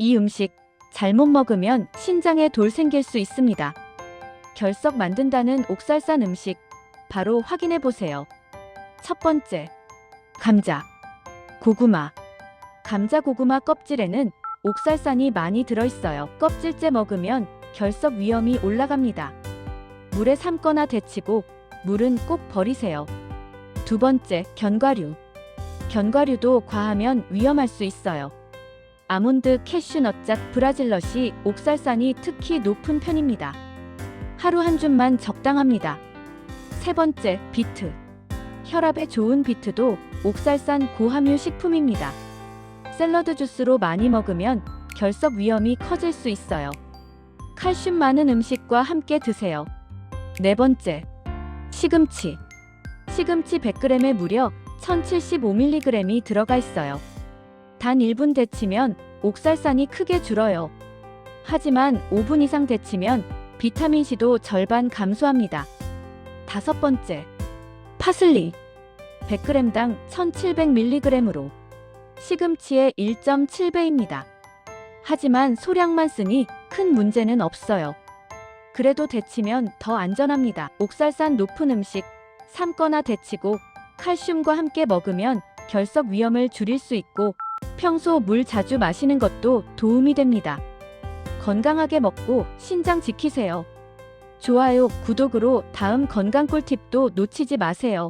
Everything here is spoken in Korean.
이 음식 잘못 먹으면 신장에 돌 생길 수 있습니다. 결석 만든다는 옥살산 음식 바로 확인해 보세요. 첫 번째, 감자, 고구마. 감자 고구마 껍질에는 옥살산이 많이 들어있어요. 껍질째 먹으면 결석 위험이 올라갑니다. 물에 삶거나 데치고 물은 꼭 버리세요. 두 번째, 견과류. 견과류도 과하면 위험할 수 있어요. 아몬드, 캐슈넛잣, 브라질넛이 옥살산이 특히 높은 편입니다. 하루 한 줌만 적당합니다. 세 번째, 비트. 혈압에 좋은 비트도 옥살산 고함유 식품입니다. 샐러드 주스로 많이 먹으면 결석 위험이 커질 수 있어요. 칼슘 많은 음식과 함께 드세요. 네 번째, 시금치. 시금치 100g에 무려 1075mg이 들어가 있어요. 단 1분 데치면 옥살산이 크게 줄어요. 하지만 5분 이상 데치면 비타민C도 절반 감소합니다. 다섯 번째, 파슬리. 100g당 1700mg으로 시금치의 1.7배입니다. 하지만 소량만 쓰니 큰 문제는 없어요. 그래도 데치면 더 안전합니다. 옥살산 높은 음식, 삶거나 데치고 칼슘과 함께 먹으면 결석 위험을 줄일 수 있고 평소 물 자주 마시는 것도 도움이 됩니다. 건강하게 먹고 신장 지키세요. 좋아요, 구독으로 다음 건강 꿀팁도 놓치지 마세요.